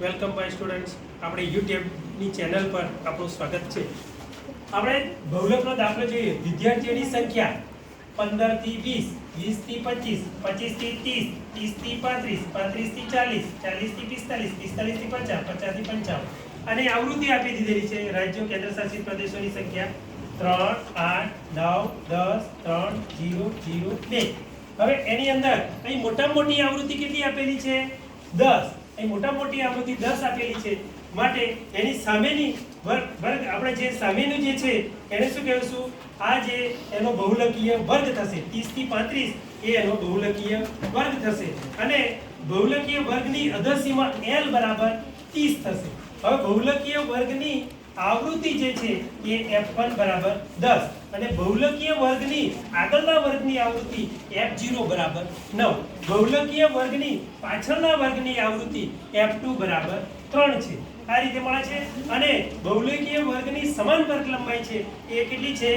Welcome my students આપણે યુટ્યુબની channel પર આપણું સ્વાગત છે. આપણે બહુલકનો દાખલો જોઈએ. વિદ્યાર્થીઓની સંખ્યા પંદરથી વીસ વીસથી પચીસ પચીસથી ત્રીસ ત્રીસથી પાંત્રીસ પાંત્રીસથી ચાલીસ ચાલીસથી પિસ્તાલીસ પિસ્તાલીસથી પચાસ પચાસથી પંચાવન. અને આવૃત્તિ આપી દીધેલી છે રાજ્યો કેન્દ્રશાસિત પ્રદેશોની સંખ્યા. ત્રણ, આઠ, નવ, દસ, ત્રણ, જીરો જીરો, બે. હવે એની અંદર અહીં મોટામાં મોટી આવૃત્તિ કેટલી આપેલી છે? દસ. અહીં મોટા મોટી આકૃતિ દસ આપેલી છે. માટે એની સામેની વર્ગ આપણે જે સામેનું જે છે, એને શું કહેશું? આ જે એનો બહુલકીય વર્ગ થશે 30 થી પાંત્રીસ, એ એનો બહુલકીય વર્ગ થશે. અને બહુલકીય વર્ગની અધસીમા L બરાબર 30 થશે. હવે બહુલકીય વર્ગની આવૃત્તિ જે છે એ f1 બરાબર 10 અને બહુલકીય વર્ગની આગળના વર્ગની આવૃત્તિ f0 બરાબર 9 બહુલકીય વર્ગની પાછળના વર્ગની આવૃત્તિ f2 બરાબર 3 છે. આ રીતે મળે છે. અને બહુલકીય વર્ગની સમાન વર્ગ લંબાઈ છે એ કેટલી છે?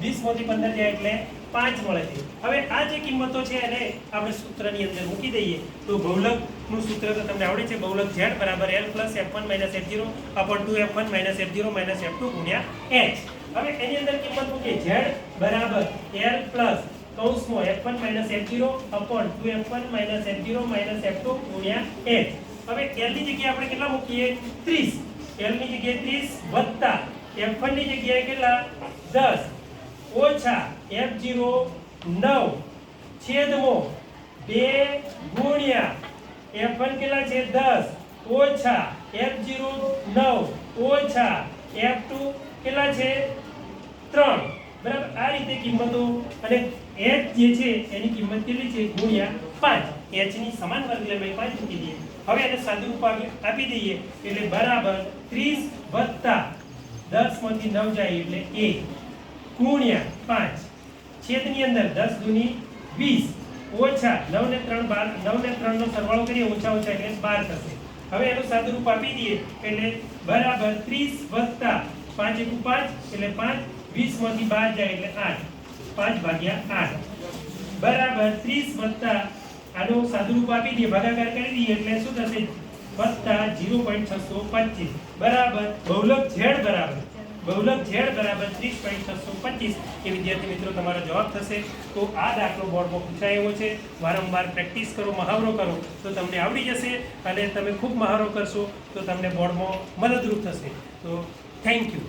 20 પંદર 15 જાય એટલે 5 મળે છે. હવે આ જે કિંમતો છે એને આપણે સૂત્રની અંદર મૂકી દઈએ. તો બહુલકનું સૂત્ર તો તમને આવડે છે. બહુલક ઝેડ બરાબર L plus F one minus F zero upon two F one minus F zero minus F two ગુણ્યા એચ. હવે એની અંદર કિંમત મૂકીએ. ઝેડ બરાબર l કૌંસમાં f1 f0 upon 2f1 f0 f2 ગુણ્યા એચ. હવે એલની જગ્યાએ આપણે કેટલા મૂકીએ? ત્રીસ. એલની જગ્યાએ 30 વત્તા એફ વનની જગ્યાએ કેટલા? 10 ઓછા f0 9 છેદમાં બે ગુણ્યા એફ વન કેટલા છે? દસ. ઓછા f0 9 ઓછા f2 કેટલા છે? ત્રણ. બરાબર? આ રીતે કિંમતો અને એચ જે છે એની કિંમત કેટલી છે? ગુણ્યા પાંચ. એચની સમાન વર્ગ લંબાઈ પાંચ મૂકી દઈએ. હવે એને સાદુરૂપ આપી દઈએ. એટલે બરાબર 30 વત્તા 10 માંથી 9 જાય એટલે 1 ગુણ્યા 5 છેદની અંદર દસ દુની વીસ. ઓછા નવ ને 3 12 9 ને 3 નો સરવાળો કરીએ, ઓછા ઓછા એટલે બાર થશે. હવે એનું સાદુરૂપ આપી દઈએ, એટલે બરાબર 30 વત્તા પાંચ એકુ પાંચ, એટલે 5 20 માંથી 12 જાય એટલે 8 5 ભાગ્યા આઠ. બરાબર 30 વત્તા આનું સાદુરૂપ આપી દઈએ, ભાગાકાર કરી દઈએ, એટલે શું થશે? વત્તા 0.625 બરાબર બહુલક z બરાબર ત્રીસ પોઈન્ટ છસો પચીસ. એ વિદ્યાર્થી મિત્રો, તમારો જવાબ થશે. તો આ દાખલો બોર્ડમાં પૂછાય એવો છે. વારંવાર પ્રેક્ટિસ કરો, મહાવરો કરો, તો તમને આવડી જશે અને તમે ખૂબ મહાવરો કરશો, તો તમને બોર્ડમાં મદદરૂપ થશે. તો થેન્ક યુ